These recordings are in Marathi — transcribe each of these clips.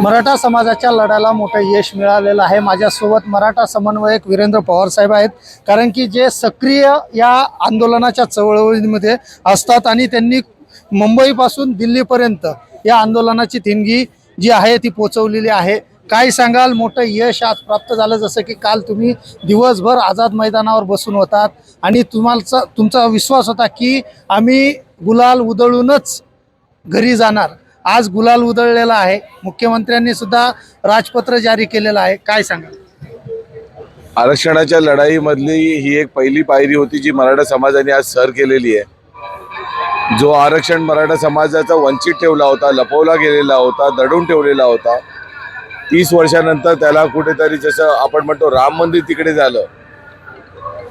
मराठा समाजाच्या लढ्याला मोठं यश मिळालेलं आहे. माझ्यासोबत मराठा समन्वयक वीरेंद्र पवार साहेब आहेत. कारण की जे सक्रिय या आंदोलनाच्या चळवळीमध्ये असतात आणि त्यांनी मुंबईपासून दिल्लीपर्यंत या आंदोलनाची थिणगी जी आहे ती पोचवलेली आहे. काय सांगाल? मोठं यश आज प्राप्त झालं. जसं की काल तुम्ही दिवसभर आझाद मैदानावर बसून होतात आणि तुम्हाला तुमचा विश्वास होता की आम्ही गुलाल उधळूनच घरी जाणार. आज गुलाल उधळलेला आहे. मुख्यमंत्र्यांनी सुद्धा राजपत्र जारी केलेलं आहे. काय सांगाल? आरक्षणाच्या लढाईमधली ही एक पहिली पायरी होती जी मराठा समाजाने आज सर केलेली आहे. जो आरक्षण मराठा समाजाचा वंचित ठेवला होता लपवला गेलेला होता दडून ठेवलेला होता तीस वर्षानंतर त्याला कुठेतरी जसं आपण म्हणतो राम मंदिर तिकडे झालं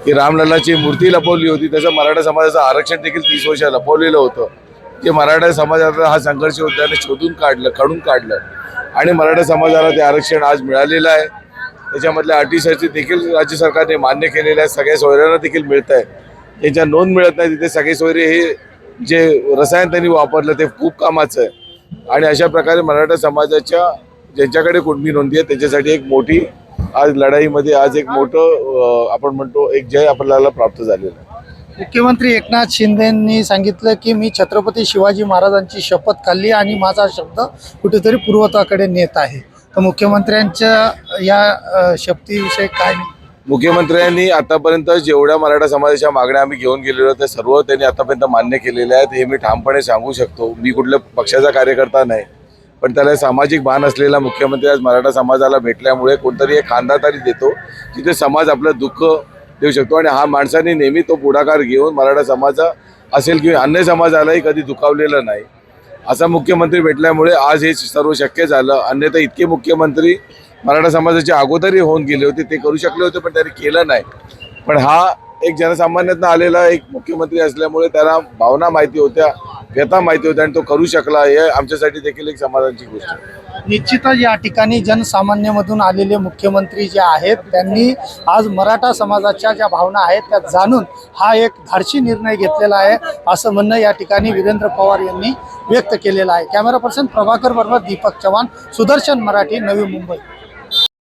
की रामलल्लाची मूर्ती लपवली होती तसं मराठा समाजाचं आरक्षण देखील तीस वर्ष लपवलेलं होतं. की मराठा समाजाचा हा संघर्ष होता त्याने शोधून काढलं काढून काढलं. आणि मराठा समाजाला ते आरक्षण आज मिळालेलं आहे. त्याच्यामधल्या अटीशर्ती देखील राज्य सरकारने मान्य केलेल्या आहे. सगळ्या सोयऱ्यांना देखील मिळत आहे. त्यांच्या नोंद मिळत नाही. तिथे सगळे सोयरे हे जे रसायन त्यांनी वापरलं ते खूप कामाचं आहे. आणि अशा प्रकारे मराठा समाजाच्या ज्यांच्याकडे कुणबी नोंदी आहे त्याच्यासाठी एक मोठी आज लढाईमध्ये आज एक मोठं आपण म्हणतो एक जय आपल्याला प्राप्त झालेलं आहे. मुख्यमंत्री एकनाथ शिंदेंनी सांगितलं की मी छत्रपती शिवाजी महाराजांची शपथ खाल्ली आणि माझा शब्द कुठेतरी पूर्वत्वाकडे नेत आहे. तर मुख्यमंत्र्यांच्या या शपथीविषयी काय? मुख्यमंत्र्यांनी आतापर्यंत जेवढ्या मराठा समाजाच्या मागण्या आम्ही घेऊन गेलेलो त्या सर्व त्यांनी आतापर्यंत मान्य केलेल्या आहेत. हे मी ठामपणे सांगू शकतो. मी कुठल्या पक्षाचा कार्यकर्ता नाही. पण त्याला सामाजिक भान असलेला मुख्यमंत्री आज मराठा समाजाला भेटल्यामुळे कोणतरी एक खांदा तरी देतो तिथे समाज आपलं दुःख देऊ शकतो. आणि हा माणसाने नेहमी तो पुढाकार घेऊन मराठा समाजा असेल किंवा अन्य समाजालाही कधी दुखावलेलं नाही. असा मुख्यमंत्री भेटल्यामुळे आज हे सर्व शक्य झालं. अन्यथा इतके मुख्यमंत्री मराठा समाजाचे अगोदरही होऊन गेले होते ते करू शकले होते पण त्यांनी केलं नाही. पण हा एक जनसामान्यातनं आलेला एक मुख्यमंत्री असल्यामुळे त्याला भावना माहिती होत्या. व्यथा माहिती होत्या आणि तो करू शकला हे आमच्यासाठी देखील एक समाधानची गोष्ट आहे. निश्चितच या ठिकाणी जनसामान्यमधून आलेले मुख्यमंत्री जे आहेत त्यांनी आज मराठा समाजाच्या ज्या भावना आहेत त्या जाणून हा एक धाडसी निर्णय घेतलेला आहे असं म्हणणं या ठिकाणी वीरेंद्र पवार यांनी व्यक्त केलेलं आहे. Camera person Prabhakar Verma Deepak Chavan Sudarshan Marathi Navi Mumbai.